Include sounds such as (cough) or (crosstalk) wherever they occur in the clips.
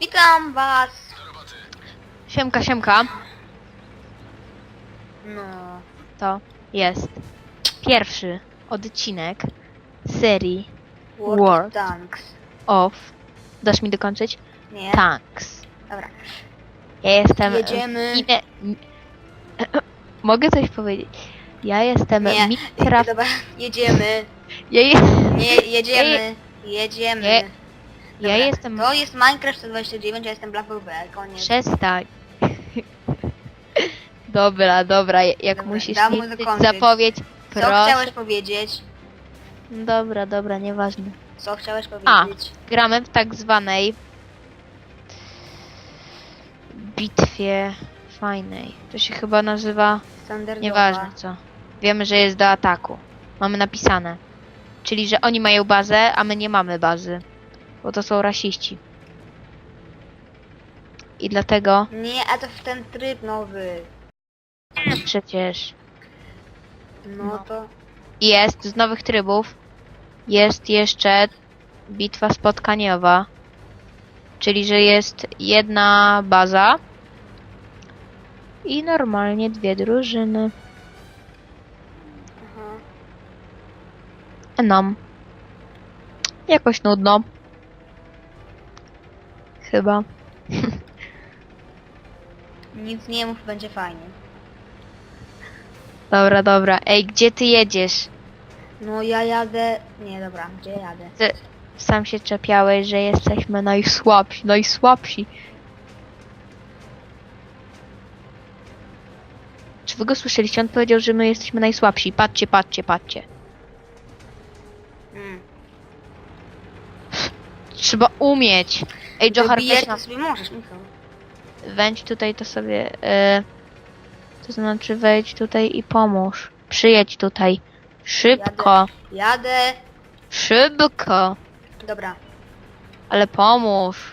Witam was! Siemka, siemka. No. To jest pierwszy odcinek serii World, World. of Tanks. of... Dasz mi dokończyć? Nie? Tanks. Dobra. Ja jestem... Jedziemy. Mine... (clears throat) Mogę coś powiedzieć? Ja jestem Nie. Mitra... Dobra, jedziemy. Ja, je... Nie, jedziemy. (laughs) Jedziemy. Nie. Dobra, ja jestem... To jest Minecraft 129, ja jestem Black B, koniec. Przestań. (laughs) Dobra, dobra, jak Dobra, musisz dam mu dokończyć. zapowiedź, Co proszę. chciałeś powiedzieć? Dobra, dobra, nieważne. Co chciałeś A. powiedzieć? Gramy w tak zwanej bitwie fajnej. To się chyba nazywa, Standardowa. nieważne co. Wiemy, że jest do ataku. Mamy napisane. Czyli, że oni mają bazę, a my nie mamy bazy. Bo to są rasiści. I dlatego Nie, a to w ten tryb nowy. przecież No, No. to... jest z nowych trybów jest jeszcze bitwa spotkaniowa. Czyli, że jest jedna baza i normalnie dwie drużyny. Aha. Nam. Jakoś nudno. Chyba. (laughs) Nic nie mów, będzie fajnie. Dobra, dobra. Ej, gdzie ty jedziesz? No ja jadę... Nie, dobra, gdzie jadę? Ty sam się czepiałeś, że jesteśmy najsłabsi, najsłabsi. Czy wy go słyszeliście? On powiedział, że my jesteśmy najsłabsi. Patrzcie, patrzcie, patrzcie. Mm. Trzeba umieć. Ej, Johar, weź na... sobie możesz, Michał. Wejdź tutaj, to sobie... E... To znaczy wejdź tutaj i pomóż. Przyjedź tutaj. Szybko. Jadę. Szybko. Dobra, Ale pomóż.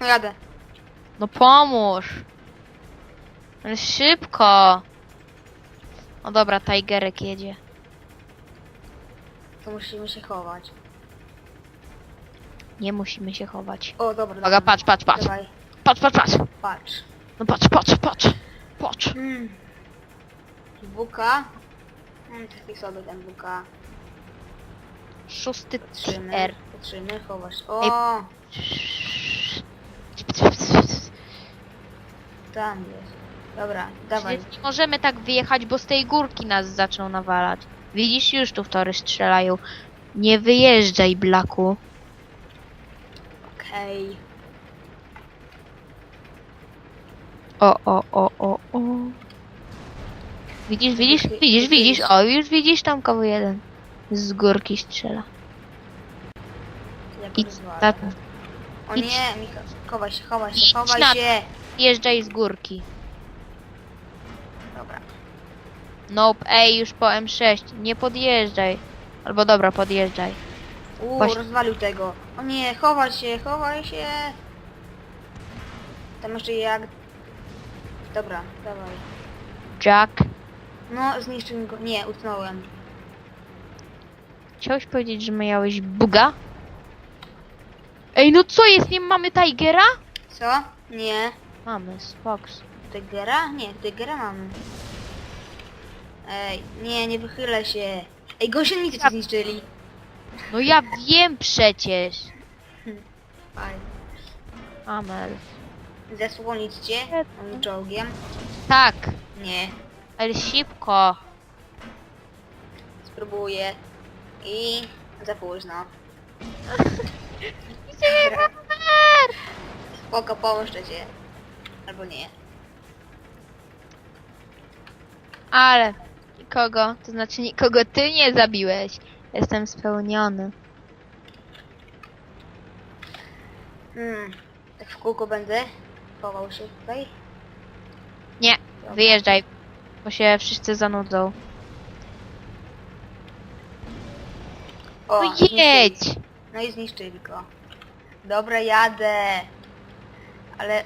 no jadę. No pomóż. Ale szybko. No dobra, Tigerek jedzie. To musimy się chować. Nie musimy się chować. O, dobra, Uwaga, dobra. patrz, patrz, patrz. Dawaj, Patrz, patrz, patrz. patrz. No patrz, patrz, patrz. Patrz. Hmm. WK. Hmm, taki sobie ten WK. Szósty Patrzymy, R. patrzymy, chowasz. O, tam jest. Dobra, dawaj. Przecież nie możemy tak wyjechać, bo z tej górki nas zaczną nawalać. Widzisz, już tu w tory strzelają. Nie wyjeżdżaj, Blaku. Okej. O, o, o, o, o. Widzisz, widzisz, Okej, widzisz, okej. widzisz, o, już widzisz tam koło jeden. Z górki strzela. Ja go rozwalę. tak, O idź. nie, Michał, chowaj się, chowaj Idź się, chowaj na- się. jeżdżaj z górki. Dobra. Nope, ej, już po M6, nie podjeżdżaj. Albo dobra, podjeżdżaj. Uuu, Właśnie- rozwalił tego. O nie, chowaj się, chowaj się. Tam jeszcze jak... Dobra, dawaj. Jack, No, zniszczył go. Nie, utknąłem. chciałeś powiedzieć, że miałeś buga? Ej, no co jest, nie mamy Tigera? Co? Nie. Mamy, Fox. Tygera? Nie, tygera mamy. Ej, nie, nie wychylę się. Ej, gąsienicy cię zniszczyli. No ja wiem przecież. Fajnie. Amel. Zasłonić cię moim czołgiem. Tak, Nie, ale szybko. spróbuję. I za późno. (laughs) Super! Spoko, pomszczę cię. Albo nie. Ale nikogo, to znaczy nikogo ty nie zabiłeś. Jestem spełniony. Hmm, tak w kółko będę. Chował się tutaj. Nie, Dobra. wyjeżdżaj, bo się wszyscy zanudzą. O, No zniszczyli. jedź! No i zniszczyli go. Dobra, jadę. Ale,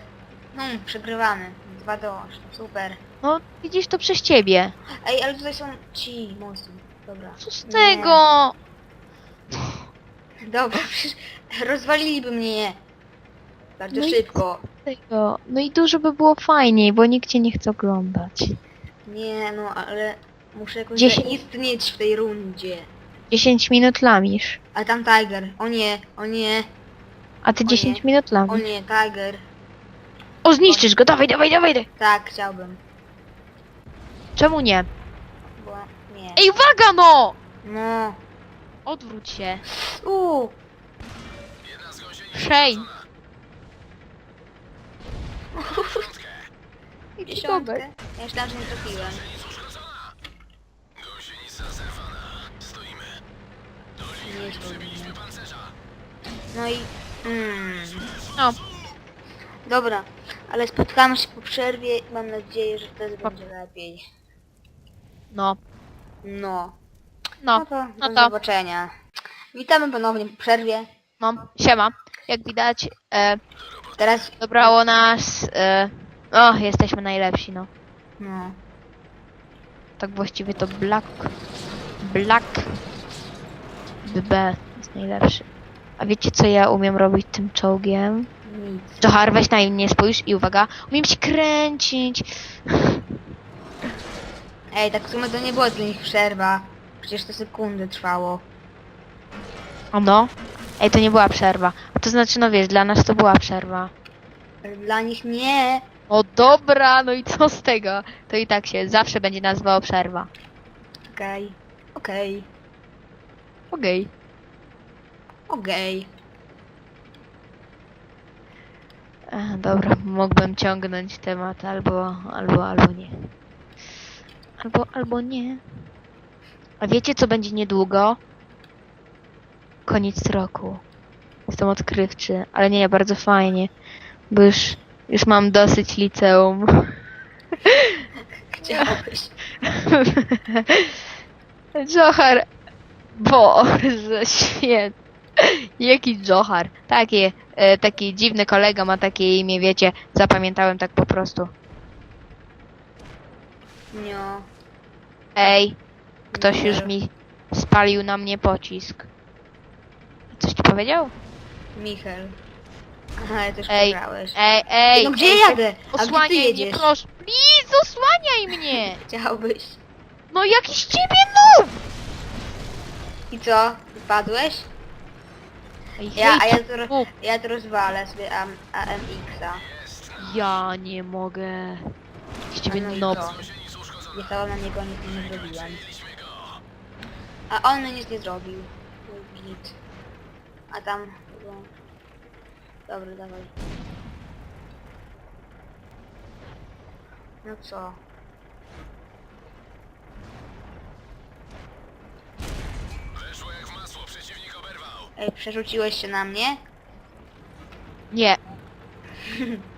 no, przegrywamy. 2 do 8, super. No widzisz to przez ciebie. Ej, ale tutaj są ci mocni. Dobra. Co z tego? Dobra, przecież rozwaliliby mnie. Bardzo No i szybko. Tego. No i dużo by było fajniej, bo nikt cię nie chce oglądać. Nie, no ale muszę jakoś Dziesięć- zaistnieć w tej rundzie. 10 minut lamisz. A tam Tiger. O nie, o nie, A ty O 10 nie. minut o lamisz. nie, Tiger. O, zniszczysz go, dawaj, dawaj, dawaj. dawaj. Tak, chciałbym. Czemu nie? Bo nie. Ej, uwaga no! No. Odwróć się. Uuu. Shane. (laughs) Dziesiątkę. Ja myślałam, że nie trafiłem. Nie zrobimy. No i... Mm. No, Dobra, ale spotkamy się po przerwie i mam nadzieję, że wtedy będzie lepiej. no, No. no, No to no do to, zobaczenia. Witamy ponownie po przerwie. no, siema. Jak widać, e, Teraz... dobrało nas, e, o, jesteśmy najlepsi, no. No. Tak właściwie to Black, Black, BB jest najlepszy. A wiecie co ja umiem robić tym czołgiem? Nic. Johar, weź na mnie spójrz i uwaga, umiem się kręcić. Ej, tak w sumie to nie było dla nich przerwa. Przecież to sekundy trwało. O no. Ej, to nie była przerwa. To znaczy, no wiesz, dla nas to była przerwa. Ale dla nich nie. O dobra, no i co z tego? To i tak się zawsze będzie nazywało przerwa. Okej. Okej. Okej. Okej. Okay. Dobra, mógłbym ciągnąć temat albo, albo, albo nie. Albo, albo nie. A wiecie co będzie niedługo? Koniec roku. Jestem odkrywczy, ale nie, bardzo fajnie. Bo już, już mam dosyć liceum. Chciałbyś. (laughs) Johar. Boże święty. Jaki Johar? Taki, e, taki dziwny kolega ma takie imię, wiecie, zapamiętałem tak po prostu. No. Ej, ktoś Nie. już mi spalił na mnie pocisk. Coś ci powiedział? Michel. Aha, ale też Ej. Ej, ej! no gdzie ej, jadę? A gdzie ty Osłaniaj mnie, jedziesz? proszę. Please, osłaniaj mnie! (laughs) Chciałbyś. No jakiś ciebie noob! I co? Wypadłeś? Ej, Ja, a hej, ja to, ro- noob. ja to rozwalę sobie AM, AMX-a. Ja nie mogę. Jakiś ciebie A no i noob. co? Jechałem na niego, nic nie zrobiłem. A on nic nie zrobił. Git. A tam... no. Dobra, dawaj. No co? Ej, przerzuciłeś się na mnie? Nie, (laughs)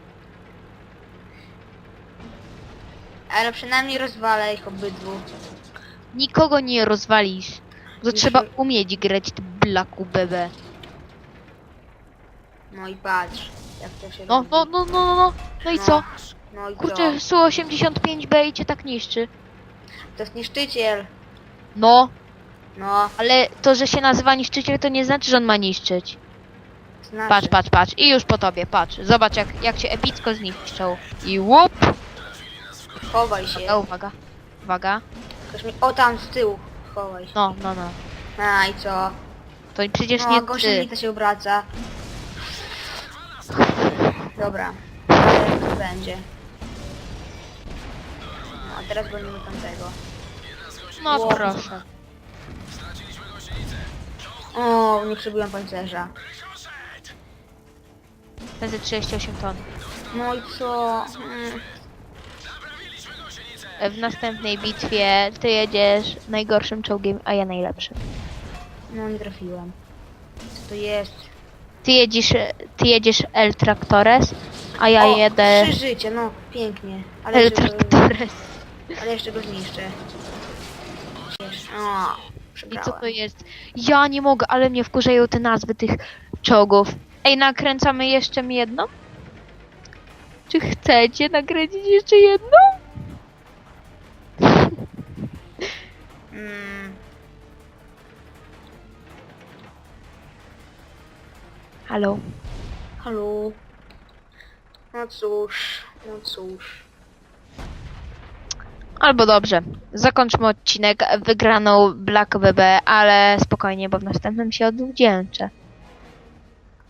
Ale przynajmniej rozwalę ich obydwu. nikogo nie rozwalisz. To trzeba umieć grać ty blaku bebe. No i patrz, jak to się No, robi. no, no, no, no, no. No i No, co? No i co? Kurczę, Su-85B i cię tak niszczy. To jest niszczyciel. No, No, ale to, że się nazywa niszczyciel, to nie znaczy, że on ma niszczyć. znaczy. Patrz, patrz, patrz. I już po tobie, patrz. Zobacz, jak, jak się epicko zniszczą. I łup! Chowaj się. Uwaga, uwaga. Uwaga. Ktoś mi... O, tam z tyłu. Chowaj się. No, no, no. A i co? To przecież No, nie ty. gąsienica się obraca. Dobra. Ale to będzie. No, a teraz gonimy tamtego. No, proszę. O, nie przebiłem pancerza. Będę 38 ton. No i co? Mm, W następnej bitwie ty jedziesz najgorszym czołgiem, a ja najlepszym. No, nie trafiłem. Co to jest? Ty jedziesz, ty jedziesz El Tractores, a ja o, jedę Trzy życie, no, pięknie. Ale El jeszcze, go, Tractores. ale jeszcze go zniszczę. O, I co to jest? Ja nie mogę, ale mnie wkurzają te nazwy tych czołgów. Ej, nakręcamy jeszcze jedną? Czy chcecie nakręcić jeszcze jedną? Halo. halo. No cóż, no cóż. Albo dobrze. Zakończmy odcinek wygraną Black BB, ale spokojnie, bo w następnym się odwdzięczę.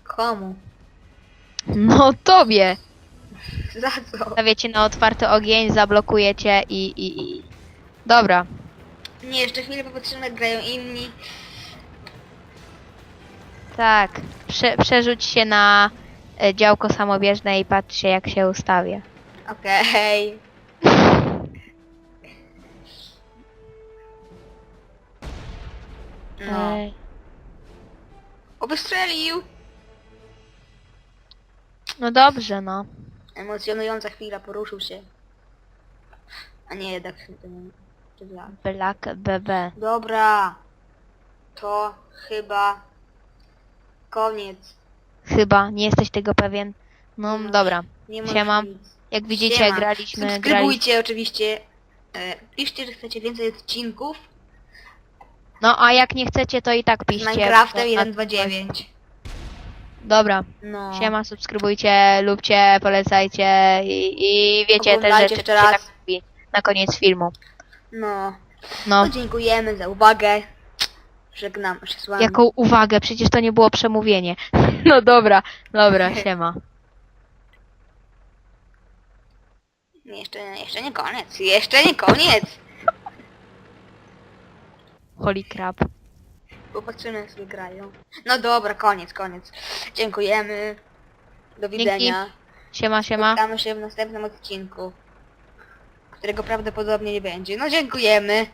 Komu? No tobie! (laughs) Za co? Stawiecie na otwarty ogień, zablokujecie i, i, i... Dobra. Nie, jeszcze chwilę popatrzymy jak grają inni. Tak. Prze przerzuć się na e, działko samobieżne i patrz się jak się ustawia. Okej. (laughs) No. Ej. O, wystrzelił! No dobrze, no. Emocjonująca chwila, poruszył się. A nie, jednak to nie. to Black BB. Dobra. To chyba koniec. Chyba, nie jesteś tego pewien. No No. dobra. Nie ma Siema. nic. Jak widzicie, Siema. graliśmy, graliśmy. Subskrybujcie oczywiście. E, piszcie, że chcecie więcej odcinków No a jak nie chcecie, to i tak z piszcie. Minecraftem bo- 1.2.9. Dobra. No. Siema, subskrybujcie, lubcie, polecajcie i, i wiecie te Oglądajcie rzeczy, jeszcze się raz. tak mówi na koniec filmu. No. No, no. Dziękujemy za uwagę. Żegnamy się z wami. jaką uwagę, przecież to nie było przemówienie. (laughs) No dobra, dobra, (laughs) siema. Nie, Jeszcze, jeszcze nie koniec. Jeszcze nie koniec. Holy crap. Popatrzymy jak sobie grają. No dobra, koniec, koniec. Dziękujemy. Do widzenia. Siema, siema. Spotkamy się w następnym odcinku. Którego prawdopodobnie nie będzie. No dziękujemy.